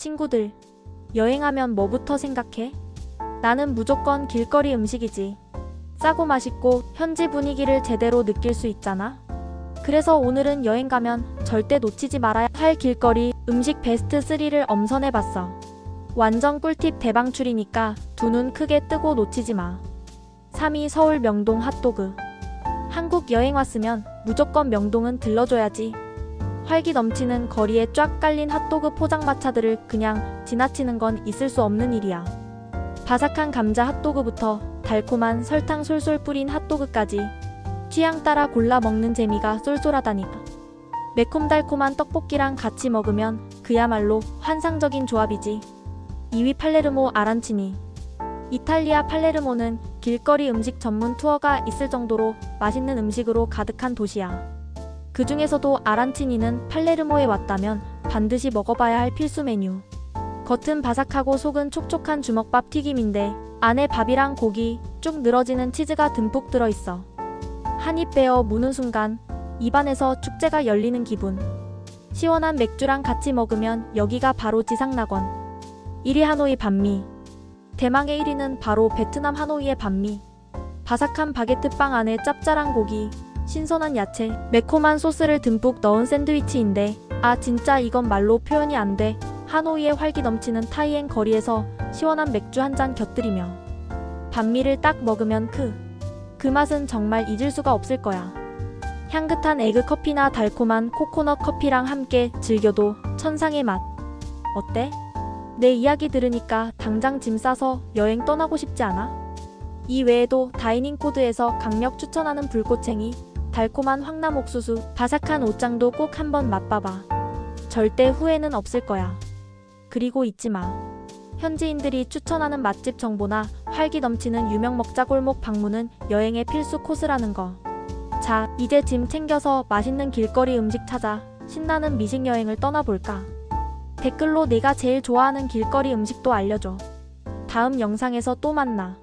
친구들, 여행하면 뭐부터 생각해? 나는 무조건 길거리 음식이지. 싸고 맛있고 현지 분위기를 제대로 느낄 수 있잖아. 그래서 오늘은 여행 가면 절대 놓치지 말아야 할 길거리 음식 베스트 3를 엄선해 봤어. 완전 꿀팁 대방출이니까 두 눈 크게 뜨고 놓치지 마. 3위 서울 명동 핫도그. 한국 여행 왔으면 무조건 명동은 들러줘야지. 활기 넘치는 거리에 쫙 깔린 핫도그 포장마차들을 그냥 지나치는 건 있을 수 없는 일이야. 바삭한 감자 핫도그부터 달콤한 설탕 솔솔 뿌린 핫도그까지 취향 따라 골라 먹는 재미가 쏠쏠하다니. 매콤달콤한 떡볶이랑 같이 먹으면 그야말로 환상적인 조합이지. 2위 팔레르모 아란치니. 이탈리아 팔레르모는 길거리 음식 전문 투어가 있을 정도로 맛있는 음식으로 가득한 도시야. 그 중에서도 아란치니는 팔레르모에 왔다면 반드시 먹어봐야 할 필수 메뉴. 겉은 바삭하고 속은 촉촉한 주먹밥 튀김인데 안에 밥이랑 고기, 쭉 늘어지는 치즈가 듬뿍 들어있어. 한입 베어 무는 순간 입안에서 축제가 열리는 기분. 시원한 맥주랑 같이 먹으면 여기가 바로 지상낙원. 1위 하노이 반미. 대망의 1위는 바로 베트남 하노이의 반미. 바삭한 바게트 빵 안에 짭짤한 고기, 신선한 야채, 매콤한 소스를 듬뿍 넣은 샌드위치인데 아 진짜 이건 말로 표현이 안 돼. 하노이의 활기 넘치는 타이엔 거리에서 시원한 맥주 한 잔 곁들이며 반미를 딱 먹으면 그, 그 맛은 정말 잊을 수가 없을 거야. 향긋한 에그 커피나 달콤한 코코넛 커피랑 함께 즐겨도 천상의 맛. 어때? 내 이야기 들으니까 당장 짐 싸서 여행 떠나고 싶지 않아? 이 외에도 다이닝 코드에서 강력 추천하는 불꽃쟁이, 달콤한 황남 옥수수, 바삭한 옷장도 꼭 한번 맛봐봐. 절대 후회는 없을 거야. 그리고 잊지 마. 현지인들이 추천하는 맛집 정보나 활기 넘치는 유명 먹자 골목 방문은 여행의 필수 코스라는 거. 자, 이제 짐 챙겨서 맛있는 길거리 음식 찾아 신나는 미식 여행을 떠나볼까? 댓글로 내가 제일 좋아하는 길거리 음식도 알려줘. 다음 영상에서 또 만나.